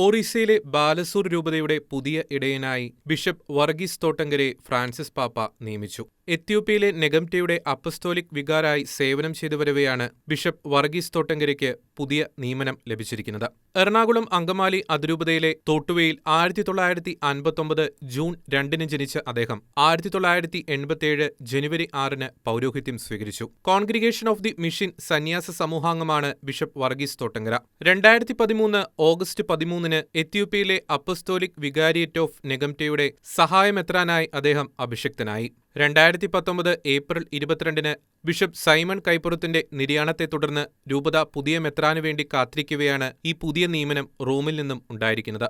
ഒറീസയിലെ ബാലസൂർ രൂപതയുടെ പുതിയ ഇടയനായി ബിഷപ്പ് വർഗീസ് തോട്ടങ്കരെ ഫ്രാൻസിസ് പാപ്പ നിയമിച്ചു. എത്യോപ്യയിലെ നെഗംറ്റയുടെ അപ്പസ്തോലിക് വികാരായി സേവനം ചെയ്തുവരവെയാണ് ബിഷപ്പ് വർഗീസ് തോട്ടങ്കരയ്ക്ക് പുതിയ നിയമനം ലഭിച്ചിരിക്കുന്നത്. എറണാകുളം അങ്കമാലി അതിരൂപതയിലെ തോട്ടുവയിൽ ആയിരത്തി തൊള്ളായിരത്തി അൻപത്തൊമ്പത് ജൂൺ രണ്ടിന് ജനിച്ച അദ്ദേഹം ആയിരത്തി തൊള്ളായിരത്തി എൺപത്തിയേഴ് ജനുവരി ആറിന് പൗരോഹിത്യം സ്വീകരിച്ചു. കോൺഗ്രിഗേഷൻ ഓഫ് ദി മിഷൻ സന്യാസ സമൂഹാംഗമാണ് ബിഷപ്പ് വർഗീസ് തോട്ടങ്കര. രണ്ടായിരത്തി പതിമൂന്ന് ഓഗസ്റ്റ് പതിമൂന്നിന് എത്യോപ്യയിലെ അപ്പസ്തോലിക് വികാരിയറ്റ് ഓഫ് നെഗംറ്റയുടെ സഹായമെത്രാനായി അദ്ദേഹം അഭിഷിക്തനായി. രണ്ടായിരത്തി പത്തൊമ്പത് ഏപ്രിൽ ഇരുപത്തിരണ്ടിന് ബിഷപ്പ് സൈമൺ കൈപ്പുറത്തിന്റെ നിര്യാണത്തെ തുടർന്ന് രൂപത പുതിയ മെത്രാനു വേണ്ടി കാത്തിരിക്കുകയാണ് ഈ പുതിയ നിയമനം റോമിൽ നിന്നും ഉണ്ടായിരിക്കുന്നത്.